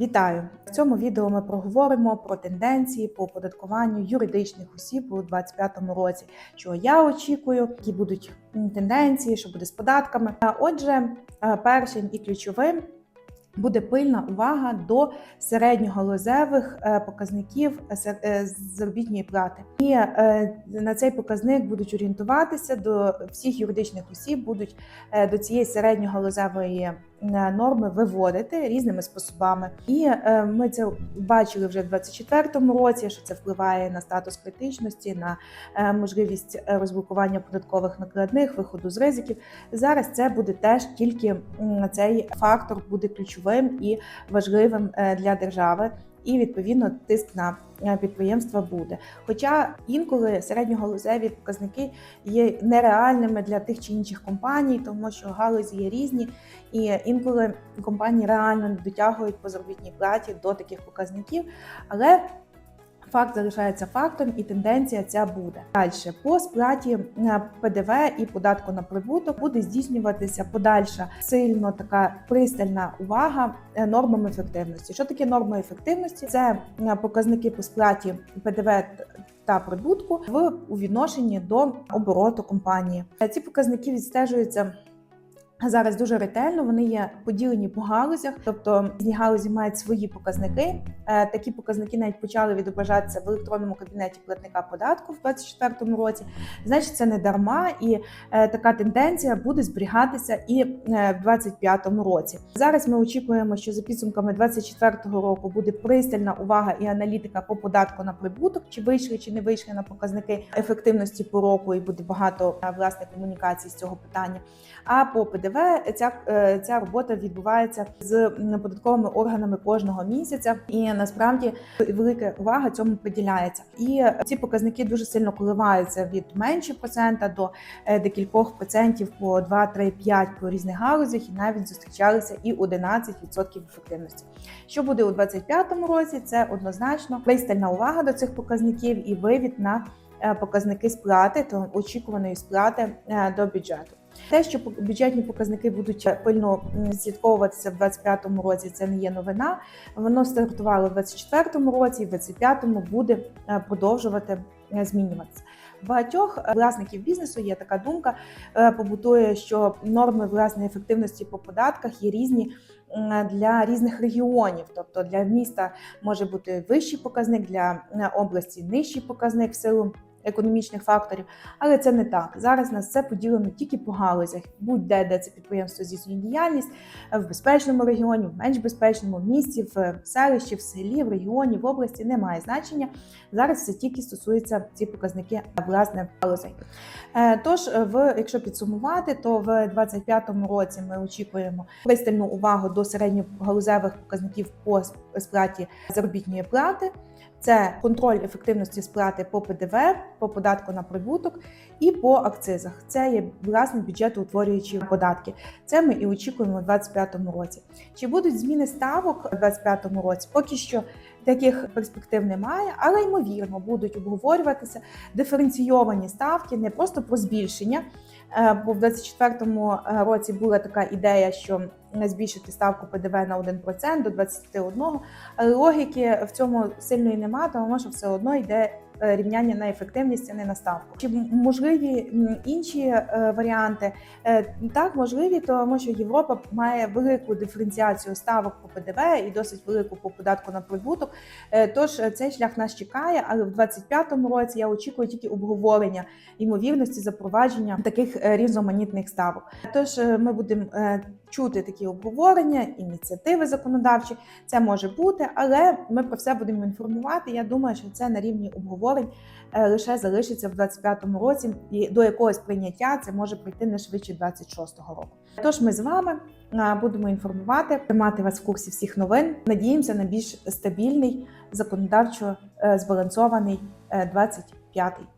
Вітаю! В цьому відео ми проговоримо про тенденції по оподаткуванню юридичних осіб у 2025 році. Чого я очікую, які будуть тенденції, що буде з податками. Отже, е, першим і ключовим буде пильна увага до середньогалузевих е, показників е, заробітної плати. І на цей показник будуть орієнтуватися до всіх юридичних осіб, будуть до цієї середньогалузевої норми виводити різними способами. І е, ми це бачили вже в 2024 році, що це впливає на статус критичності, на е, можливість е, розблокування податкових накладних, виходу з ризиків. Зараз це буде теж тільки цей фактор буде ключовим і важливим е, для держави. І відповідно тиск на підприємства буде. Хоча інколи середньогалузеві показники є нереальними для тих чи інших компаній, тому що галузі є різні, і інколи компанії реально не дотягують по заробітній платі до таких показників. Але Факт залишається фактом, і тенденція ця буде. Далі по сплаті е, ПДВ і податку на прибуток буде здійснюватися подальша сильно така пристальна увага е, нормам ефективності. Що таке норма ефективності? Це е, показники по сплаті ПДВ та прибутку в у відношенні до обороту компанії. Ці показники відстежуються. Зараз дуже ретельно вони є поділені по галузях, тобто різні галузі мають свої показники. Е, Такі показники навіть почали відображатися в електронному кабінеті платника податку в 2024 році. Значить, це не дарма, і е, така тенденція буде зберігатися і е, в 2025 році. Зараз ми очікуємо, що за підсумками 2024 року буде пристальна увага і аналітика по податку на прибуток, чи вийшли, чи не вийшли на показники ефективності по року, і буде багато власне комунікацій з цього питання. А по ПДВ ця, е, ця робота відбувається з податковими органами кожного місяця, і насправді велика увага цьому приділяється. І ці показники дуже сильно коливаються від менше процента до е, декількох процентів по 2, 3, 5 по різних галузях, і навіть зустрічалися і 11% ефективності. Що буде у 2025 році? Це однозначно пристальна увага до цих показників і вивід на е, показники сплати, то очікуваної сплати до бюджету. Те, що бюджетні показники будуть пильно м, слідковуватися в 2025 році, це не є новина. Воно стартувало в 2024 році, і в 2025 буде е, продовжувати е, змінюватися. Багатьох е, власників бізнесу є така думка, е, побутує, що норми власної ефективності по податках є різні для різних регіонів. Тобто для міста може бути вищий показник, для е, області нижчий показник в силу економічних факторів. Але це не так. Зараз нас це поділено тільки по галузях, будь-де де це підприємство здійснює діяльність в безпечному регіоні, в менш безпечному в місті, в селищі, в селі, в регіоні, в області немає значення. Зараз це тільки стосується ці показники власне галузей. Е, Тож, е, в якщо підсумувати, то в 2025 році ми очікуємо пристальну увагу до середньогалузевих показників по сплаті заробітної плати. Це контроль ефективності сплати по ПДВ, по податку на прибуток і по акцизах. Це є власне бюджетоутворюючі податки. Це ми і очікуємо у 2025 році. Чи будуть зміни ставок у 2025 році? Поки що таких перспектив немає, але ймовірно будуть обговорюватися диференційовані ставки не просто про збільшення. Е, Бо в 2024 році була така ідея, що збільшити ставку ПДВ на 1% до 21%, але логіки в цьому сильної немає, тому що все одно йде е, рівняння на ефективність, а не на ставку. Чи можливі інші е, варіанти? Е, Так, можливі, тому що Європа має велику диференціацію ставок по ПДВ і досить велику по податку на прибуток. Е, Тож е, цей шлях нас чекає, але в 2025 році я очікую тільки обговорення ймовірності запровадження таких е, різноманітних ставок. Тож ми будемо чути такі обговорення, ініціативи законодавчі. Це може бути, але ми про все будемо інформувати. Я думаю, що це на рівні обговорень е, лише залишиться в 2025 році, і до якогось прийняття це може прийти не швидше 26-го року. Тож ми з вами е, будемо інформувати, тримати вас в курсі всіх новин. Надіємося на більш стабільний законодавчо е, збалансований е, 25-й